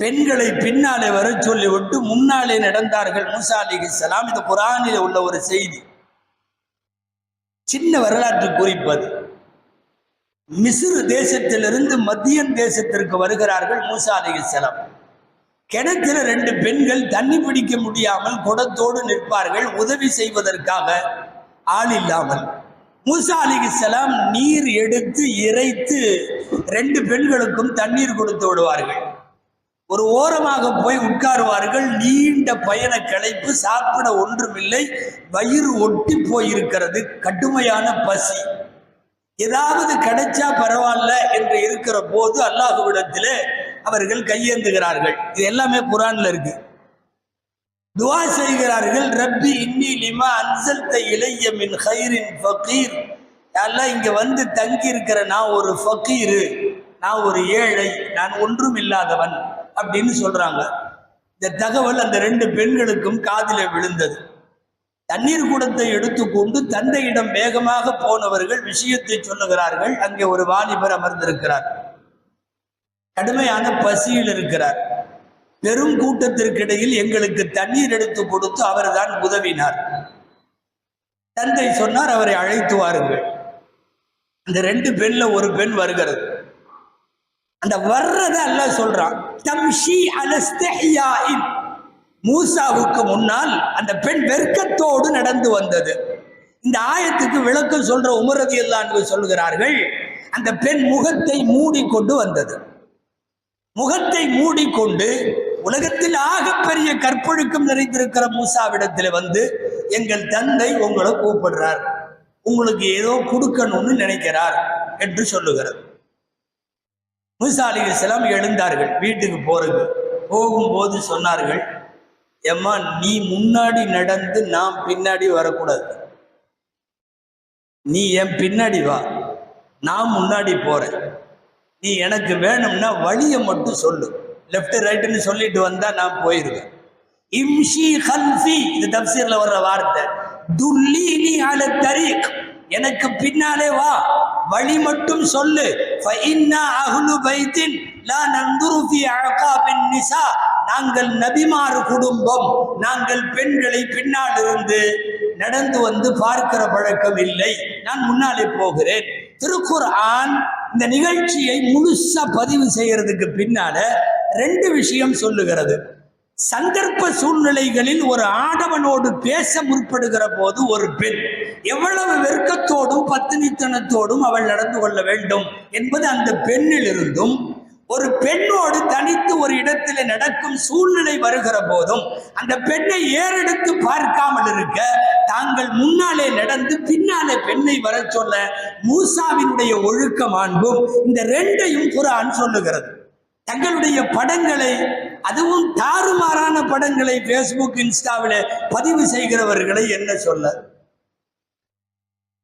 பெண்களை பின்னாலே வர சொல்லிவிட்டு முன்னாலே நடந்தார்கள் மூசா அலிஹிஸ்ஸலாம் இது குரானில் உள்ள ஒரு செய்தி. சின்ன வரலாற்று குறிப்பது மிஸ்ர் தேசத்திலிருந்து மத்தியன் தேசத்திற்கு வருகிறார்கள் மூசா அலிஹிஸ்ஸலாம் கிணத்துல ரெண்டு பெண்கள் தண்ணி பிடிக்க முடியாமல் குடத்தோடு நிற்பார்கள். உதவி செய்வதற்காக ஆள் இல்லாமல். மூசா அலிஹிஸ்ஸலாம் நீர் எடுத்து இறைத்து ரெண்டு பெண்களுக்கும் தண்ணீர் கொடுத்து விடுவார்கள். ஒரு ஓரமாக போய் உட்காருவார்கள். நீண்ட பயண களைப்பு சாப்பிட ஒன்றுமில்லை. வயிறு ஒட்டி போயிருக்கிறது. கடுமையான பசி. ஏதாவது கிடைச்சா பரவாயில்ல என்று இருக்கிற போது அல்லாஹுவிடத்திலே அவர்கள் கையேந்துகிறார்கள். இது எல்லாமே குரான்ல இருக்கு. துவா செய்கிறார்கள். ரப்பி இன்னி லிமா அன்சல்த இளைய மின் ஹைரின் ஃபக்கீர் எல்லாம் இங்க வந்து தங்கி இருக்கிற நான் ஒரு ஃபக்கீரு நான் ஒரு ஏழை. நான் ஒன்றும் இல்லாதவன் அப்படின்னு சொல்றாங்க. இந்த தகவல் அந்த ரெண்டு பெண்களுக்கும் காதில விழுந்தது. தண்ணீர் குடத்தை எடுத்துக்கொண்டு தந்தையிடம் வேகமாக போனவர்கள் விஷயத்தை சொல்லுகிறார்கள். அங்கே ஒரு வாலிபர் அமர்ந்திருக்கிறார். கடுமையான பசியில் இருக்கிறார். பெரும் கூட்டத்திற்கிடையில் எங்களுக்கு தண்ணீர் எடுத்து கொடுத்து அவர்தான் உதவினார். தந்தை சொன்னார் அவரை அழைத்து வாருங்கள். அந்த ரெண்டு பெண்ல ஒரு பெண் வருகிறது. அந்த வர்றத அல்ல சொல்றான். தம்ஷி அலஸ்தஹியாஇன். மூசாவுக்கு முன்னால் அந்த பெண் வெர்க்கத்தோடு நடந்து வந்தது. இந்த ஆயத்துக்கு விளக்கம் சொல்ற உமரதி என்று சொல்கிறார்கள் அந்த பெண் முகத்தை மூடிக்கொண்டு வந்தது. முகத்தை மூடிக்கொண்டு உலகத்தில் ஆகப்பெரிய கற்பொழுக்கம் நிறைந்திருக்கிற மூசாவிடத்தில் வந்து எங்கள் தந்தை உங்களை கூப்பிடுறார். உங்களுக்கு ஏதோ கொடுக்கணும்னு நினைக்கிறார் என்று சொல்லுகிறது. மூசா அலிகலாம் எழுந்தார்கள் வீட்டுக்கு போறது. போகும்போது சொன்னார்கள் எம்மா நீ முன்னாடி நடந்து நான் பின்னாடி வரக்கூடாது. நீ என் பின்னாடி வா. நான் முன்னாடி போறேன். நீ எனக்கு வேணும்னா வழியை மட்டும் சொல்லு. லெஃப்ட் ரைட்டுன்னு சொல்லிட்டு வந்தா நான் போயிருவேன். இம்ஷி ஹல்ஃபி இது தப்சீர்ல வர்ற வார்த்தை. துல்லீனி அல தரீக். எனக்கு பின்னாலே வா. வழி மட்டும் சொல்லு. ஃபஇன்னா பைத்தின் லா நிசா. நாங்கள் நபிமாறு குடும்பம். நாங்கள் பெண்களை பின்னால் இருந்து நடந்து வந்து பார்க்கிற பழக்கம் இல்லை. நான் முன்னாலே போகிறேன். திருக்குர் ஆன் இந்த நிகழ்ச்சியை முழுசா பதிவு செய்யறதுக்கு பின்னால ரெண்டு விஷயம் சொல்லுகிறது. சந்தர்ப்ப சூழ்நிலைகளில் ஒரு ஆடவனோடு பேச முற்படுகிற போது ஒரு பெண் எவ்வளவு வெறுக்கத்தோடும் பத்தினித்தனத்தோடும் அவள் நடந்து கொள்ள வேண்டும் என்பது அந்த பெண்ணில் இருந்தும் ஒரு பெண்ணோடு தனித்து ஒரு இடத்தில் நடக்கும் சூழ்நிலை வருகிற போதும் அந்த பெண்ணை ஏறெடுத்து பார்க்காமல் இருக்க தாங்கள் முன்னாலே நடந்து பின்னாலே பெண்ணை வர சொல்ல மூசாவினுடைய ஒழுக்கம் அன்பும் இந்த ரெண்டையும் குரான் சொல்லுகிறது. தங்களுடைய படங்களை அதுவும் தாறுமாறான படங்களை ஃபேஸ்புக் இன்ஸ்டாவில் பதிவு செய்கிறவர்களை என்ன சொல்ல?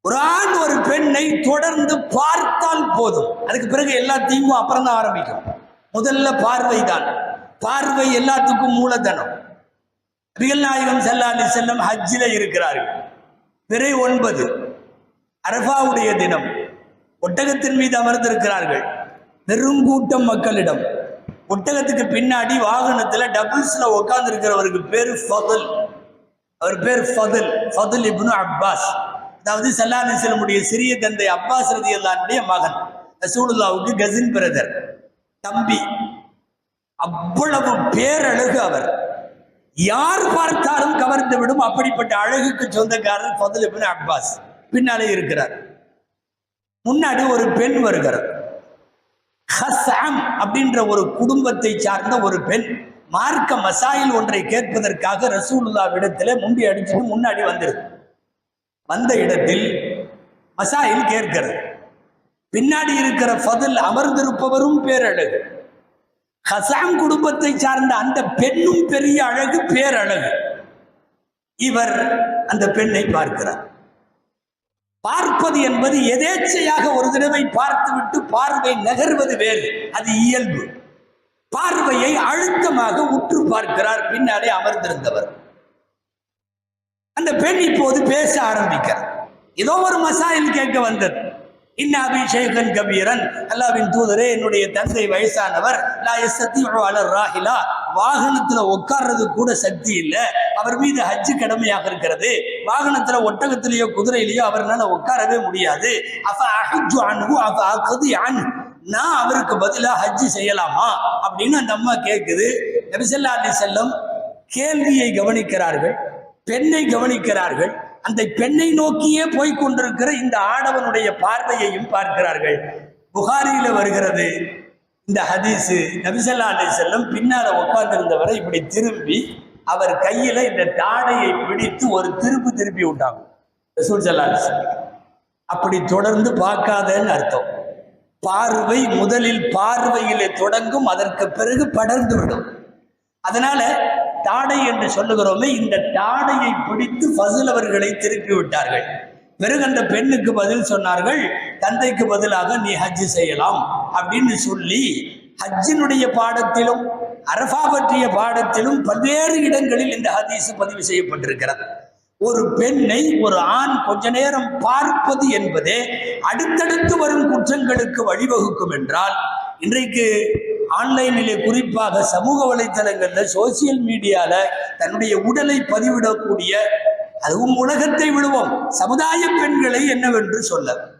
ஒரு ஆண் ஒரு பெண்ணை தொடர்ந்து பார்த்தால் போதும். அதுக்கு பிறகு எல்லாத்தையும் அப்புறம் தான் ஆரம்பிக்கும். முதல்ல பார்வை தான். பார்வை எல்லாத்துக்கும் மூலதனம். ரியல் நாயகம் செல்லாலி செல்லம் ஹஜ்ஜில் இருக்கிறார்கள். பிறை ஒன்பது. அரபாவுடைய தினம். ஒட்டகத்தின் மீது அமர்ந்திருக்கிறார்கள். பெருங்கூட்டம் மக்களிடம். ஒட்டகத்துக்கு பின்னாடி வாகனத்துல டபுள்ஸ்ல உட்கார்ந்து இருக்கிறவருக்கு பேரு ஃபதுல். அவர் பேர் ஃபதுல். ஃபதுல் இப்னு அப்பாஸ். அதாவது சல்லாஹ் செல்லமுடைய சிறிய தந்தை அப்பாஸ் ரதி அல்லானுடைய மகன். ரசூலுல்லாவுக்கு கசின் பிரதர் தம்பி. அவ்வளவு பேரழகு அவர். யார் பார்த்தாலும் கவர்ந்து விடும் அப்படிப்பட்ட அழகுக்கு சொந்தக்காரர் ஃபதுல் இப்னு அப்பாஸ். பின்னாலே இருக்கிறார். முன்னாடி ஒரு பெண் வருகிறது ஹசாம் அப்படின்ற ஒரு குடும்பத்தை சார்ந்த ஒரு பெண் மார்க்க மசாயில் ஒன்றை கேட்பதற்காக ரசூலுல்லாவிடத்துல முண்டி அடிச்சுட்டு முன்னாடி வந்துருது வந்த இடத்தில் மசாயில் கேட்கிறது. பின்னாடி இருக்கிற ஃபதில் அமர்ந்திருப்பவரும் பேரழகு. ஹசாம் குடும்பத்தை சார்ந்த அந்த பெண்ணும் பெரிய அழகு பேரழகு. இவர் அந்த பெண்ணை பார்க்கிறார். பார்ப்பது என்பது எதேச்சையாக ஒரு தடவை பார்த்துவிட்டு பார்வை நகர்வது வேறு. அது இயல்பு. பார்வையை அழுத்தமாக உற்று பார்க்கிறார். பின்னாலே அமர்ந்திருந்தவர். அந்த பெண் இப்போது பேச ஆரம்பிக்கிறார். ஏதோ ஒரு மசாயில் கேட்க வந்தது. இன்ன அபிஷேகன் கபீரன் அல்லாவின் தூதரே என்னுடைய தந்தை வயசானவர். லா எஸ்தத்தி அலர் ராஹிலா. வாகனத்துல உட்கார்றது கூட சக்தி இல்லை. அவர் மீது ஹஜ்ஜு கடமையாக இருக்கிறது. வாகனத்துல ஒட்டகத்திலேயோ குதிரையிலேயோ அவர்னால உட்காரவே முடியாது. அப்ப அஹஜு அன்ஹு அப்ப அகதி அன். நான் அவருக்கு பதிலாக ஹஜ்ஜு செய்யலாமா? அப்படின்னு அந்த அம்மா கேட்குது நபிசல்லா அலி செல்லம் கேள்வியை கவனிக்கிறார்கள் பெண்ணை கவனிக்கிறார்கள். அந்த பெண்ணை நோக்கியே போய் கொண்டிருக்கிற இந்த ஆடவனுடைய பார்வையையும் பார்க்கிறார்கள். புகாரியில வருகிறது இந்த ஹதீஸு நபிசல்லா அலி செல்லம் பின்னால் உட்கார்ந்திருந்தவரை இப்படி திரும்பி அவர் கையில் இந்த தாடையை பிடித்து ஒரு திருப்பு திருப்பி விட்டாங்க ரசூல் ஸல்லல்லாஹு அப்படி தொடர்ந்து பார்க்காதன்னு அர்த்தம். பார்வை முதலில் பார்வையிலே தொடங்கும் அதற்கு பிறகு படர்ந்து விடும் அதனால தாடை என்று சொல்லுகிறோமே இந்த தாடையை பிடித்து ஃபசில் அவர்களை திருப்பி விட்டார்கள். பிறகு பெண்ணுக்கு பதில் சொன்னார்கள் தந்தைக்கு பதிலாக நீ ஹஜ்ஜு செய்யலாம் அப்படின்னு சொல்லி ஹஜ்ஜினுடைய பாடத்திலும் அரஃபா பற்றிய பாடத்திலும் பல்வேறு இடங்களில் இந்த ஹதீஸ் பதிவு செய்யப்பட்டிருக்கிறது. ஒரு பெண்ணை ஒரு ஆண் கொஞ்ச நேரம் பார்ப்பது என்பதே அடுத்தடுத்து வரும் குற்றங்களுக்கு வழிவகுக்கும் என்றால் இன்றைக்கு ஆன்லைனிலே குறிப்பாக சமூக வலைத்தளங்களில் சோசியல் மீடியாவில் தன்னுடைய உடலை பதிவிடக்கூடிய அதுவும் உலகத்தை விடுவோம். சமுதாய பெண்களை என்னவென்று சொல்ல